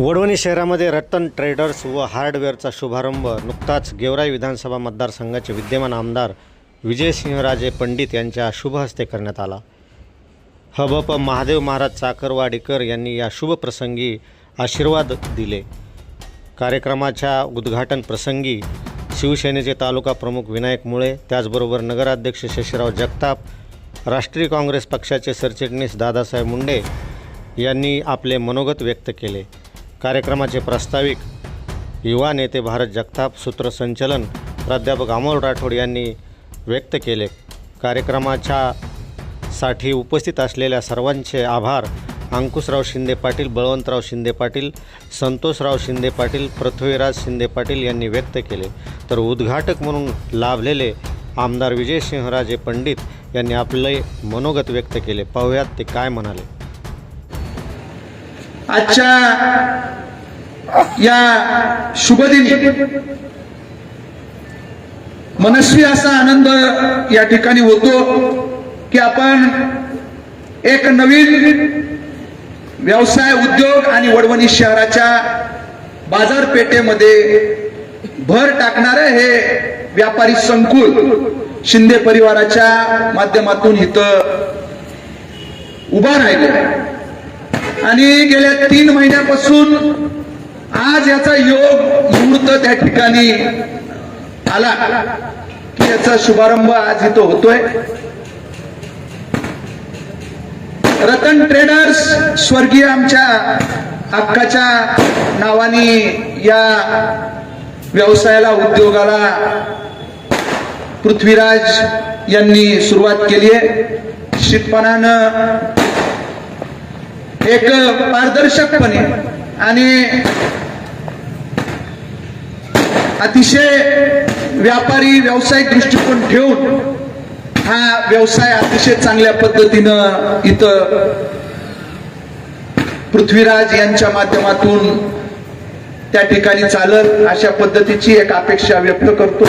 वडवणी शहरामध्ये रतन ट्रेडर्स व हार्डवेअरचा शुभारंभ नुकताच गेवराई विधानसभा मतदारसंघाचे विद्यमान आमदार विजयसिंहराजे पंडित यांच्या शुभ हस्ते करण्यात आला. हबप महादेव महाराज चाकरवाडीकर यांनी या शुभप्रसंगी आशीर्वाद दिले. कार्यक्रमाच्या उद्घाटन प्रसंगी शिवसेनेचे तालुका प्रमुख विनायक मुळे त्याचबरोबर नगराध्यक्ष शशीराव जगताप राष्ट्रीय काँग्रेस पक्षाचे सरचिटणीस दादासाहेब मुंडे यांनी आपले मनोगत व्यक्त केले. कार्यक्रमाचे प्रास्ताविक युवा नेते भारत जगताप सूत्रसंचलन प्राध्यापक अमोल राठोड यांनी व्यक्त केले. कार्यक्रमाच्या साठी उपस्थित असलेल्या सर्वांचे आभार. अंकुशराव शिंदे पाटील बळवंतराव शिंदे पाटील संतोषराव शिंदे पाटील पृथ्वीराज शिंदे पाटील यांनी व्यक्त केले. तर उद्घाटक म्हणून लाभलेले आमदार विजयसिंहराजे पंडित यांनी आपले मनोगत व्यक्त केले. पाहुयात ते काय म्हणाले. आजच्या या शुभदिनी मनस्वी असा आनंद या ठिकाणी होतो की आपण एक नवीन व्यवसाय उद्योग आणि वडवणी शहराच्या बाजारपेठेमध्ये भर टाकणारं हे व्यापारी संकुल शिंदे परिवाराच्या माध्यमातून इथं उभा राहिले आणि गेल्या तीन महिन्यापासून आज याचा योग मुहूर्त त्या ठिकाणी आला की याचा शुभारंभ आज इथं होतोय. रतन ट्रेडर्स स्वर्गीय आमच्या हक्काच्या नावाने या व्यवसायाला उद्योगाला पृथ्वीराज यांनी सुरुवात केली आहे. निश्चितपणानं एक पारदर्शकपणे आणि अतिशय व्यापारी व्यावसायिक दृष्टिकोन ठेवून हा व्यवसाय अतिशय चांगल्या पद्धतीनं इथं पृथ्वीराज यांच्या माध्यमातून त्या ठिकाणी चालत अशा पद्धतीची एक अपेक्षा व्यक्त करतो.